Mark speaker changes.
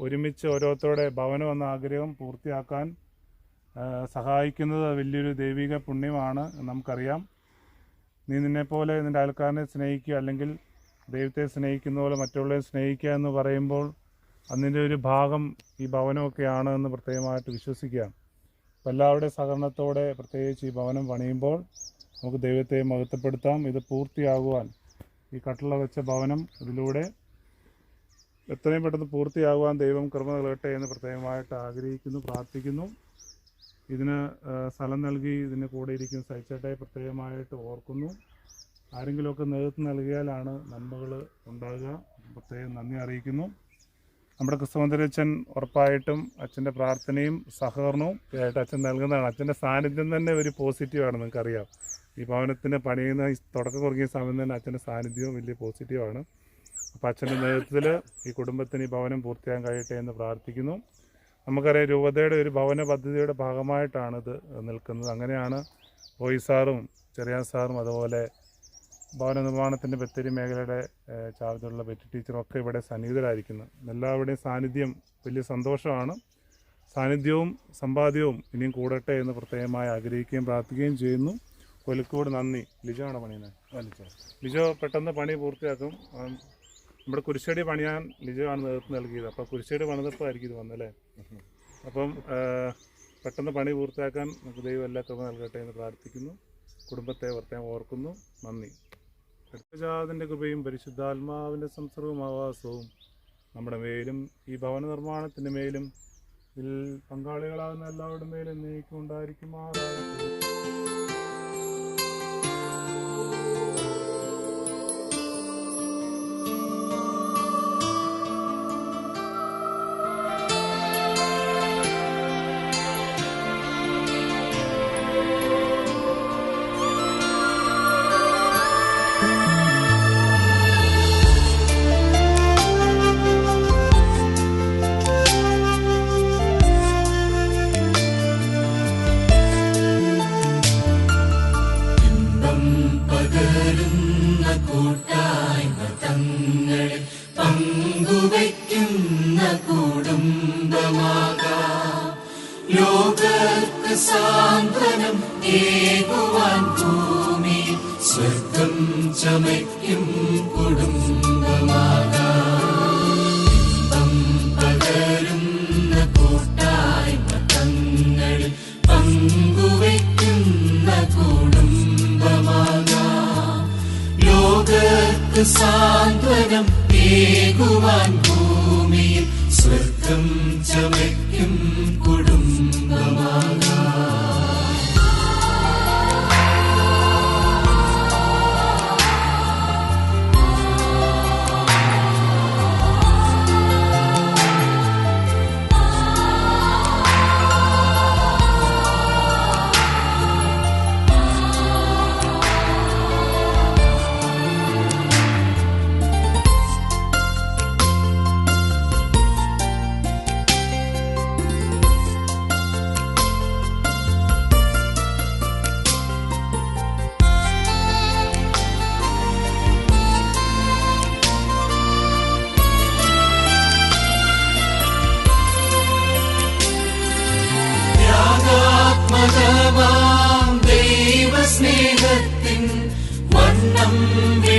Speaker 1: ഒരുമിച്ച് ഓരോരുത്തരുടെ ഭവനം എന്ന ആഗ്രഹം പൂർത്തിയാക്കാൻ സഹായിക്കുന്നത് വലിയൊരു ദൈവിക പുണ്യമാണ് നമുക്കറിയാം. നീ നിന്നെപ്പോലെ നിന്റെ അയൽക്കാരനെ സ്നേഹിക്കുക അല്ലെങ്കിൽ ദൈവത്തെ സ്നേഹിക്കുന്ന പോലെ മറ്റുള്ളവരെ സ്നേഹിക്കുക എന്ന് പറയുമ്പോൾ അതിന്റെ ഒരു ഭാഗം ഈ ഭവനമൊക്കെയാണ് എന്ന് പ്രത്യേകമായിട്ട് വിശ്വസിക്കുക അപ്പം എല്ലാവരുടെ സഹകരണത്തോടെ പ്രത്യേകിച്ച് ഈ ഭവനം പണിയുമ്പോൾ നമുക്ക് ദൈവത്തെ മഹത്വപ്പെടുത്താം. ഇത് പൂർത്തിയാകുവാൻ ഈ കട്ടള വെച്ച ഭവനം ഇതിലൂടെ എത്രയും പെട്ടെന്ന് പൂർത്തിയാകുവാൻ ദൈവം കൃപ നൽകട്ടെ എന്ന് പ്രത്യേകമായിട്ട് ആഗ്രഹിക്കുന്നു പ്രാർത്ഥിക്കുന്നു. ഇതിന് സ്ഥലം നൽകി ഇതിന് കൂടെ ഇരിക്കുന്ന സഹിച്ചേട്ടെ പ്രത്യേകമായിട്ട് ഓർക്കുന്നു. ആരെങ്കിലുമൊക്കെ നേതൃത്വം നൽകിയാലാണ് നന്മകൾ ഉണ്ടാകുക. പ്രത്യേകം നന്ദി അറിയിക്കുന്നു. നമ്മുടെ ക്രിസ്തുമന്ദിരച്ചൻ ഉറപ്പായിട്ടും അച്ഛന്റെ പ്രാർത്ഥനയും സഹകരണവും ആയിട്ട് അച്ഛൻ നൽകുന്നതാണ്. അച്ഛന്റെ സാന്നിധ്യം തന്നെ ഒരു പോസിറ്റീവാണ് നിങ്ങൾക്കറിയാം. ഈ ഭവനത്തിന് പണിയുന്ന തുടക്കം കുറങ്ങിയ സമയം തന്നെ അച്ഛന്റെ സാന്നിധ്യവും വലിയ പോസിറ്റീവാണ് അപ്പോൾ അച്ഛന്റെ നേതൃത്വത്തിൽ ഈ കുടുംബത്തിന് ഈ ഭവനം പൂർത്തിയാകാൻ കഴിയട്ടെ എന്ന് പ്രാർത്ഥിക്കുന്നു. നമുക്കറിയാം രൂപതയുടെ ഒരു ഭവന പദ്ധതിയുടെ ഭാഗമായിട്ടാണ് ഇത് നിൽക്കുന്നത്. അങ്ങനെയാണ് ഓയി സാറും ചെറിയാൻ സാറും അതുപോലെ ഭവന നിർമ്മാണത്തിന്റെ ബത്തേരി മേഖലയുടെ ചാർജുള്ള ബെറ്റി ടീച്ചറും ഒക്കെ ഇവിടെ സന്നിഹിതരായിരിക്കുന്നു. എല്ലാവരുടെയും സാന്നിധ്യം വലിയ സന്തോഷമാണ്. സാന്നിധ്യവും സമ്പാദ്യവും ഇനിയും കൂടട്ടെ എന്ന് പ്രത്യേകമായി ആഗ്രഹിക്കുകയും പ്രാർത്ഥിക്കുകയും ചെയ്യുന്നു. കൊലുക്കോട് നന്ദി. ലിജോ ആണ് പണിയുന്നത്? ലിജോ. പെട്ടെന്ന് പണി പൂർത്തിയാക്കും. നമ്മുടെ കുരിശടി പണിയാൻ ലിജോ ആണ് നേതൃത്വം നൽകിയത്. അപ്പോൾ കുരിശടി പണിതപ്പോൾ ആയിരിക്കും ഇത് വന്നല്ലേ അപ്പം പെട്ടെന്ന് പണി പൂർത്തിയാക്കാൻ നമുക്ക് ദൈവം എല്ലാ കൃപ നൽകട്ടെ എന്ന് പ്രാർത്ഥിക്കുന്നു. കുടുംബത്തെ വർത്തയം ഓർക്കുന്നു. നന്ദി. പരിശുദ്ധാതിന്റെ കൃപയും പരിശുദ്ധാത്മാവിന്റെ സംസർഗവും ആവാസവും നമ്മുടെ മേലും ഈ ഭവന നിർമ്മാണത്തിന്റെ മേലും ഇതിൽ പങ്കാളികളാകുന്ന എല്ലാവരുടെ മേലും നീക്കും ഉണ്ടായിരിക്കുമാറാകട്ടെ.
Speaker 2: പങ്കുവയ്ക്കുന്ന കുടുംബമാകാം. ലോകർക്ക് സാന്ത്വനം ഏകുവാൻ ഭൂമിയിൽ സ്വർഗം ചമയ്ക്കും കുടുംബമാകാം. പകരുന്ന കൂട്ടായ്മ തങ്ങളിൽ പങ്കുവയ്ക്കുന്ന കുടുംബമാകാം. ലോകർക്ക് സാന്ത്വനം ഏകുവാൻ ഭൂമിയിൽ സ്വർഗം ചമയ്ക്കും കുടുംബമാകാം. நம்பி